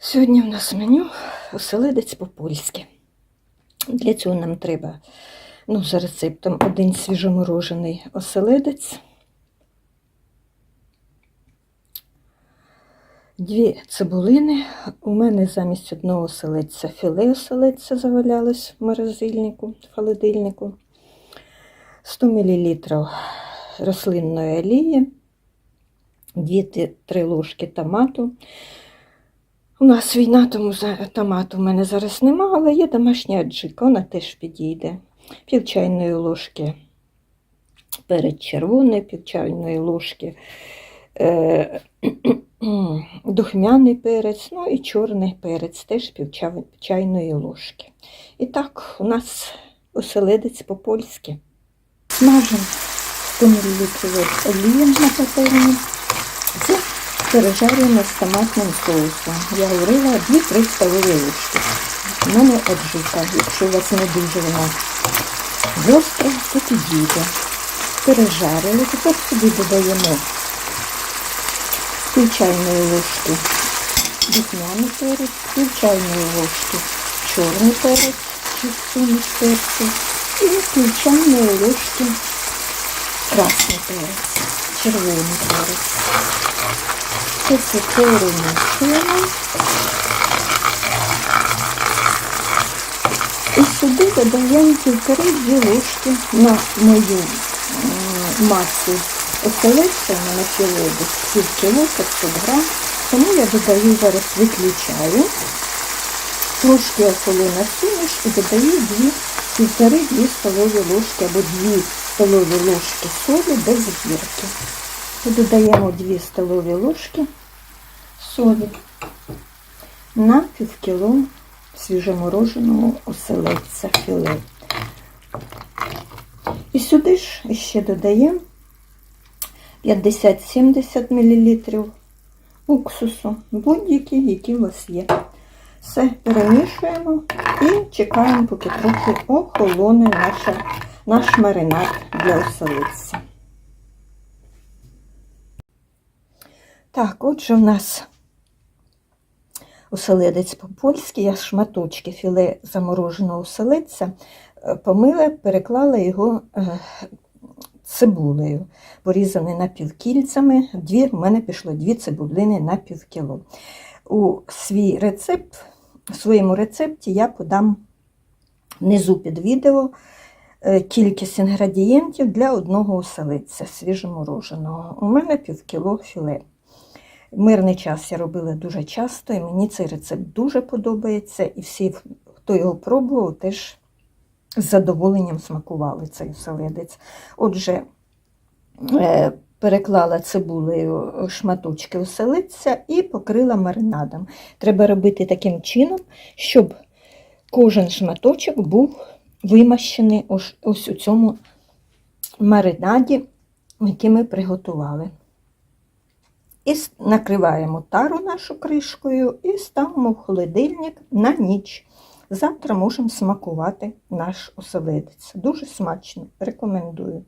Сьогодні в нас меню оселедець по-польськи. Для цього нам треба ну, за рецептом один свіжоморожений оселедець, дві цибулини. У мене замість одного оселедця філе оселедця завалялось в морозильнику, в холодильнику, 100 мл рослинної олії, 2-3 ложки томату. У нас війна, тому томату в мене зараз нема, але є домашня аджика, вона теж підійде. Пів чайної ложки перець червоний, пів чайної ложки е, духмяний перець, ну і чорний перець, теж пів чайної ложки. І так, у нас оселедець по-польськи. Смажимо 100 мл олії на пательні. Пережарюємо з томатним соусом. Я говорила 2-3 столові ложки. У мене аджика, якщо у вас не дуже вона гостра, то підійде. Пережарили. Тепер сюди додаємо пів чайної ложки духмяний перець, пів чайної ложки чорний перець чи суміш перцю і пів чайної ложки красний перець, червоний перець. Це перемішуємо. І сюди додаємо півтори-дві ложки на мою масу оселедця на десь пів кіло 500 грам. Тому я додаю зараз виключаю. Трошки охолона суміш і додаю дві, півтори-дві столові ложки або дві столові ложки солі без гірки. Додаємо 2 столові ложки солі на пів кіло свіжомороженого оселедця філе. І сюди ж ще додаємо 50-70 мл уксусу, будь-які, які у вас є. Все перемішуємо і чекаємо, поки трохи охолоне наш маринад для оселедця. Так, отже, у нас оселедець по-польськи, я шматочки філе замороженого оселедця е, помила, переклала його е, цибулею, порізаний напівкільцями. Дві, в мене пішло дві цибулини на півкіло. У свій рецепт, в своєму рецепті я подам внизу під відео е, кількість інгредієнтів для одного оселедця свіжомороженого. У мене півкіло філе. Мирний час я робила дуже часто, і мені цей рецепт дуже подобається. І всі, хто його пробував, теж з задоволенням смакували цей оселедець. Отже, е, переклала цибулею шматочки оселедця і покрила маринадом. Треба робити таким чином, щоб кожен шматочок був вимащений ось, ось у цьому маринаді, який ми приготували. І накриваємо тару нашу кришкою і ставимо в холодильник на ніч. Завтра можемо смакувати наш оселедець. Дуже смачно, рекомендую.